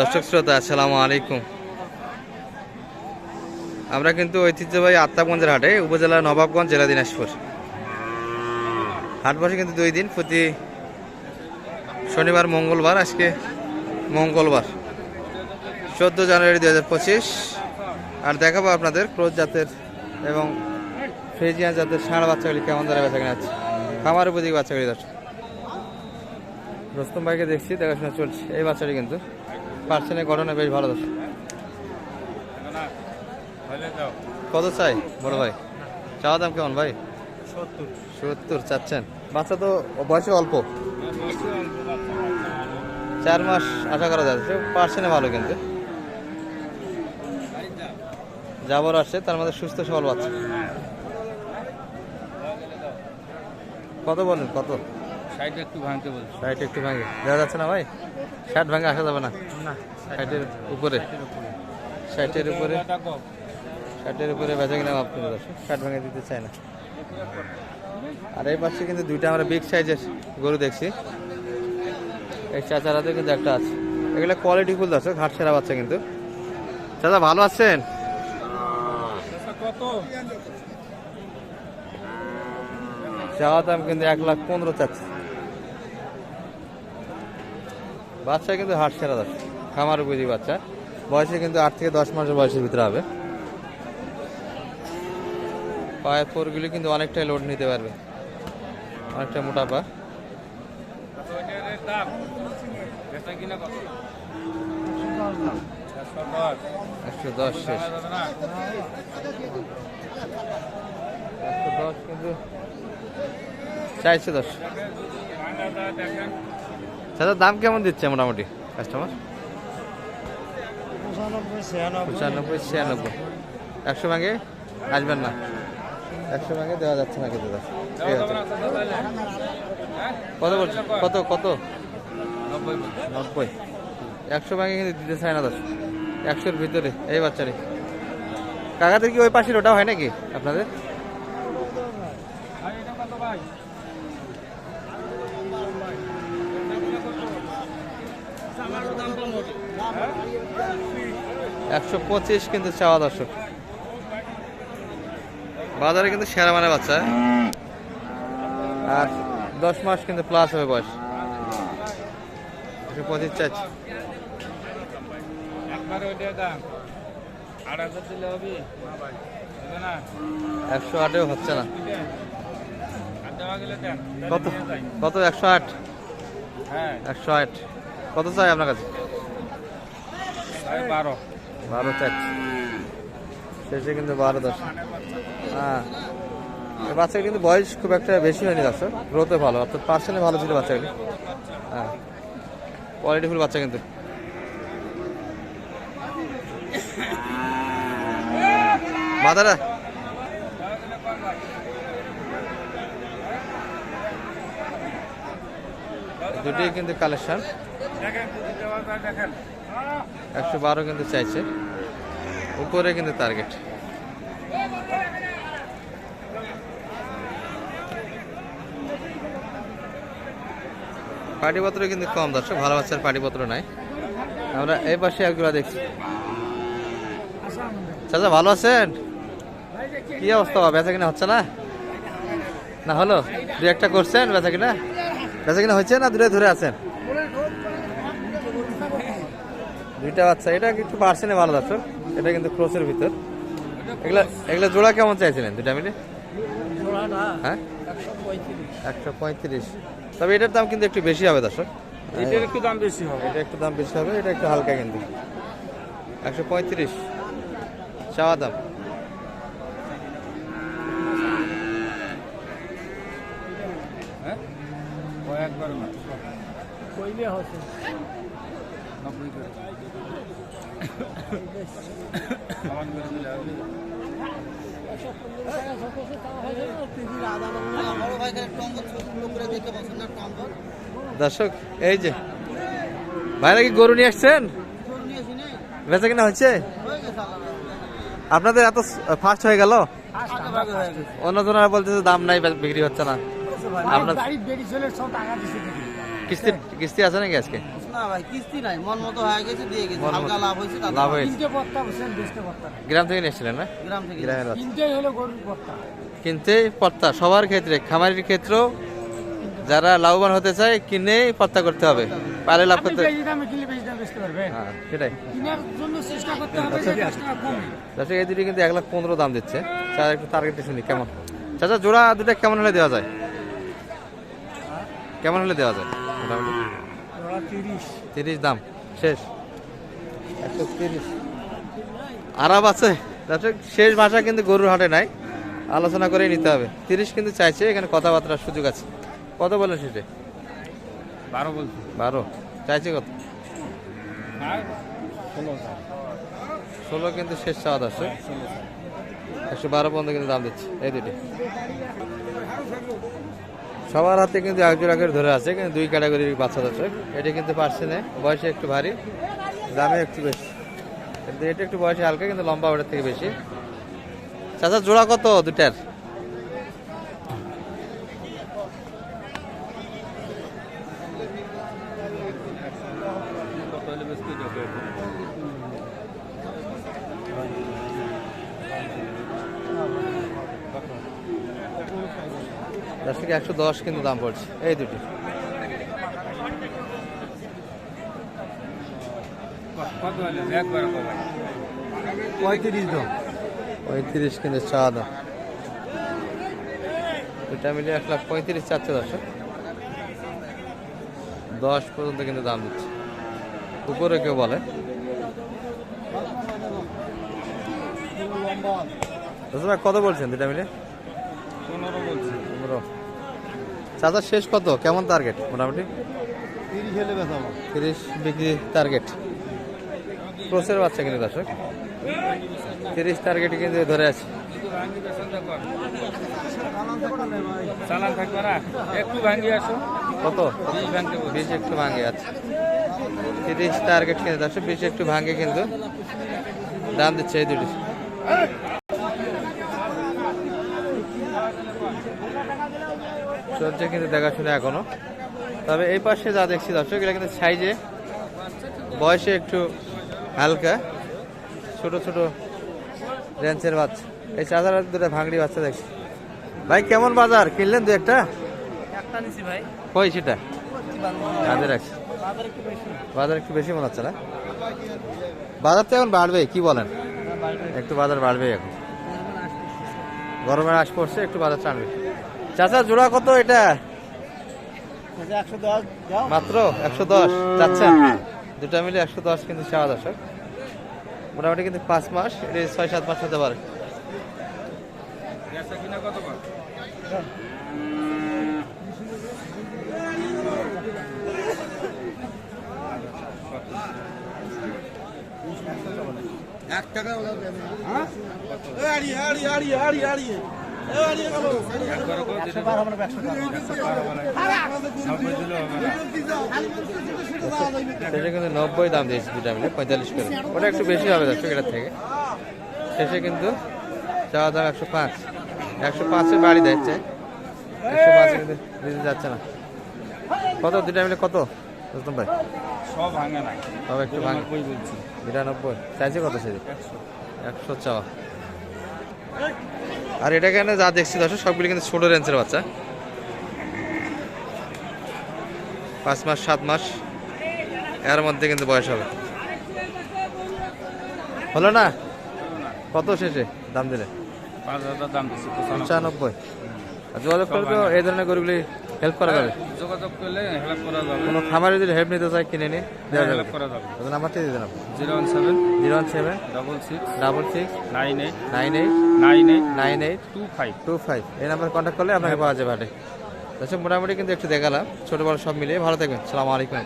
দর্শক শ্রোতা, আসসালামু আলাইকুম। আমরা কিন্তু ঐতিহ্যবাহী আত্মাগঞ্জের হাটে, উপজেলা নবাবগঞ্জ, জেলা দিনাজপুর। হাট বসে কিন্তু দুই দিন, প্রতি শনিবার, মঙ্গলবার, আজকে মঙ্গলবার। চোদ্দ জানুয়ারি দু হাজার পঁচিশ। আর দেখাবো আপনাদের ক্রোজ জাতের এবং ফ্রিজিয়ান জাতের ষাঁড় বাচ্চাগুলি কেমন ধরে বেচা কেনা আছে খামার উপযোগী বাচ্চাগুলি দর্শক। রস্তম ভাইকে দেখছি, দেখাশোনা চলছে। এই বাচ্চাটি কিন্তু পার্সেন্টের গঠনে বেশ ভালো কত চাই, বড় ভাই? চাওয়া দাম কেমন ভাই? সত্তর, চাচ্ছেন। বাচ্চা তো বয়সে অল্প। চার মাস আশা করা যাচ্ছে পার্সেন্টে ভালো কিন্তু। যাবর আসছে, তার মধ্যে সুস্থ সবল বাচ্চা। কত বলেন, কত? সাইড একটু ভাঙতে বলছি। ষাট একটু ভাঙে। দেওয়া যাচ্ছে না ভাই? ষাট ভাঙে আসা যাবে না? না ষাটের উপরে। ষাটের উপরে। ষাটের উপরে। বেচা কিনা দর্শক ষাট ভাঙে দিতে চায় না। আর এই পাশে কিন্তু দুইটা আমরা বিগ সাইজের গরু দেখছি। এই চাচারাতে কিন্তু একটা আছে। এগুলো কোয়ালিটি ফুল দর্শক হাট সেরা বাচ্চা কিন্তু। চাচা ভালো আছেন? চাওয়া দাম কিন্তু এক লাখ পনেরো চাচ্ছে। বাচ্চা কিন্তু হাট সেরা দর্শক খামার বুঝি বাচ্চা। বয়সে কিন্তু আট থেকে দশ মাসের বয়সের ভিতরে হবে। পায়ের পোরগুলি কিন্তু অনেকটাই লোড নিতে পারবে। অনেকটা মোটা পা চারশো একশো দশ শেষ। একশো দশ কিন্তু চাইছে দশ। দাদা দাম কেমন দিচ্ছে মোটামুটি কাস্টমার পঁচানব্বই ছিয়ানব্বই। একশো ভাগে আসবেন না। একশো ভাগে দেওয়া যাচ্ছে না কিন্তু দাদা? ঠিক আছে কত বলছো কত কত? নব্বই। একশো ভাগে কিন্তু দিতে চায় না দাদা। একশোর ভিতরে এই বাচ্চারে। কাকাদের কি ওই পাশের ওটা হয় নাকি আপনাদের ভাই এটা কত ভাই একশো পঁচিশ কিন্তু চাওয়া দর্শক। বাজারে কিন্তু সেরা মানে বাচ্চা। আর দশ মাস কিন্তু প্লাস হবে বয়স। একশো পঁচিশ চাইছি একশো আটেও হচ্ছে না। কত? কত? একশো আট? হ্যাঁ। একশো আট। কত চাই আপনার কাছে? বারো। বারো চাচ্ছি শেষে কিন্তু বারো দশ। হ্যাঁ। বাচ্চাগুলো কিন্তু বয়স খুব একটা বেশি হয়নি দর্শক। গ্রোথে ভালো অর্থাৎ পার্সেন্টে ভালো ছিল বাচ্চাগুলি। হ্যাঁ। কোয়ালিটিফুল বাচ্চা কিন্তু। মাদারা। দুটি কিন্তু কালেকশন একশো বারো কিন্তু চাইছে। উপরে কিন্তু টার্গেট পাটিপত্র কিন্তু কম, দর্শক। ভালো বাচ্চার পাটিপত্র নাই। আমরা এই পাশে একগুলা দেখছি। চাচা, ভালো আছেন? কি অবস্থা? বেচা কিনা হচ্ছে না? না হলো? দু একটা করছেন, বেচা কিনা? বেচা কিনা হচ্ছে না দূরে ধরে আছেন? দুইটা বাচ্চা এটা একটু পার্সেন্টে ভালো দর্শক এটা কিন্তু ক্রোসের ভিতর। এগুলা এগুলা জোড়া কেমন চাইছিলেন দুটা মিলে? হ্যাঁ? একশো পঁয়ত্রিশ। তবে এটার দাম কিন্তু একটু বেশি হবে দর্শক। এটার একটু দাম বেশি হবে। এটা একটু দাম বেশি হবে এটা একটু হালকা কিন্তু। একশো পঁয়ত্রিশ। চাওয়া দাম। হ্যাঁ? কইলে হবে দর্শক এই যে ভাইরা কি গরু নিয়ে আসছেন? বেচা কিনা হচ্ছে আপনাদের এত ফাস্ট হয়ে গেল? অন্যজনেরা বলতেছে দাম নাই বিক্রি হচ্ছে না। আপনার কিস্তি কিস্তি আছে নাকি আজকে? না না ভাই কিস্তি নাই। মন মতো হয়ে গেছে দিয়ে গেছে। হালকা লাভ হয়েছে লাভ হয়েছে। তিনটে পত্তা বসেন বেচতে পত্তা। গ্রাম থেকে নিয়ে না? গ্রাম থেকে গ্রামের তিনটেই হলো গরুর পত্তা। কিনতে পর্তা সবার ক্ষেত্রে খামারির ক্ষেত্রেও যারা লাভবান হতে চায় কিনে পর্তা করতে হবে। পারে লাভ করতে হ্যাঁ সেটাই। কেনার জন্য চেষ্টা করতে হবে যে দশ টাকা কমে। চাচা এই দুটি কিন্তু এক লাখ পনেরো দাম দিচ্ছে। চাচা একটু টার্গেটে শুনি কেমন? চাচা জোড়া দুটা কেমন হলে দেওয়া যায়? কেমন হলে দেওয়া যায়? মোটামুটি। তিরিশ। দাম শেষ। একশো তিরিশ আরাম আছে শেষ ভাষা কিন্তু গরুর হাটে নাই। আলোচনা করেই নিতে হবে। তিরিশ কিন্তু চাইছে এখানে কথাবার্তার সুযোগ আছে। কত বলেন সেটা বারো বলছি। বারো। চাইছে কত? ষোলো। কিন্তু শেষ চাওয়া আছে একশো বারো পর্যন্ত কিন্তু দাম দিচ্ছে। এই দুটি। সবার হাতে কিন্তু এক জোড়া করে ধরে আছে, কিন্তু দুই ক্যাটাগরির বাচ্চা আছে। এটা কিন্তু পারছে না, বয়সে একটু ভারী, দামে একটু বেশি। কিন্তু এটা একটু বয়সে হালকা, কিন্তু লম্বা ওটার থেকে বেশি। চাচা, জোড়া কত দুটার দশ থেকে একশো দশ কিন্তু দাম পড়ছে। এই দুটি। পঁয়ত্রিশ দাম পঁয়ত্রিশ কিন্তু চা দাম দুটা মিলিয়ে এক লাখ পঁয়ত্রিশ চাচ্ছে দর্শক। দশ পর্যন্ত কিন্তু দাম দিচ্ছে। উপরে কেউ বলে? কত বলছেন দুটা মিলে পনেরো বলছি। পনেরো। চাচার শেষ কত? কেমন টার্গেট মোটামুটি? তিরিশ বিক্রি টার্গেট ক্রোসের বাচ্চা কিন্তু দর্শক। তিরিশ টার্গেট কিন্তু ধরে আছে। একটু ভাঙ্গি চালান থাকবে না? একটু ভাঙ্গি আসো। কত? বিশ বিশ একটু ভাঙে আছে। তিরিশ টার্গেট কিন্তু দর্শক বিশ একটু ভাঙে কিন্তু দাম দিচ্ছে এই দুটি। চলছে কিন্তু দেখাশোনা এখনও। তবে এই পাশে যা দেখছি দর্শক এগুলো কিন্তু সাইজে বয়সে একটু হালকা ছোট ছোট রেঞ্চের বাচ্চা। এই চাঁদার দুটো ভাঙড়ি বাচ্চা দেখছি। ভাই কেমন বাজার? কিনলেন দু একটা? ভাই। কই সেটা? কাজে রাখছি বাজার একটু বেশি। মনে হচ্ছে না? বাজার তো এখন বাড়বে কি বলেন? একটু বাজার বাড়বে এখন। গরমের আশ পড়ছে একটু বাজার টানবে। চাচা জোড়া কত এটা? একশো দশ মাত্র একশো দশ। যাচ্ছেন দুটা মিলে একশো দশ কিন্তু চাওয়া দর্শক। মোটামুটি কিন্তু পাঁচ মাস এটা ছয় সাত মাস হতে পারে। না টাকা শেষে কিন্তু নব্বই দাম দিয়েছে দুটা মিলে পঁয়তাল্লিশ করে। ওটা একটু বেশি হবে দর্শক এটার থেকে। শেষে কিন্তু চাওয়া দাম একশো পাঁচ। একশো পাঁচে বাড়ি দিচ্ছে একশো পাঁচে কিন্তু দিতে যাচ্ছে না। কত? দুটা মিলে কত? বুঝতাম ভাই? সব ভাঙে না। তবে একটু ভাঙ। বলছি। বিরানব্বই। চাইছে কত সেদিন? একশো চাওয়া। আর এটা কেন যা দেখছি দর্শক সবগুলি কিন্তু ছোট রেঞ্জের বাচ্চা। পাঁচ মাস সাত মাস এর মধ্যে কিন্তু বয়স হবে। হলো না? কত শেষে দাম দিলে? পাঁচ হাজার দাম দিচ্ছি পঁচানব্বই। যোগাযোগ এই ধরনের গরুগুলি হেল্প করা যাবে? যোগাযোগ করলে হেল্প করা যাবে। কোনো খামারে যদি হেল্প নিতে চায় কিনে নিয়ে দেওয়া যাবে। হেল্প করা যাবে। নাম্বারটি দিয়ে zero one seven zero one seven double six double six nine eight nine eight nine eight nine eight two five. Two five. এই নাম্বারে কন্ট্যাক্ট করলে আপনাকে পাওয়া যাবে হাটে আচ্ছা মোটামুটি কিন্তু একটু দেখালাম। ছোটো বড় সব মিলিয়ে। ভালো থাকবেন। সালাম আলাইকুম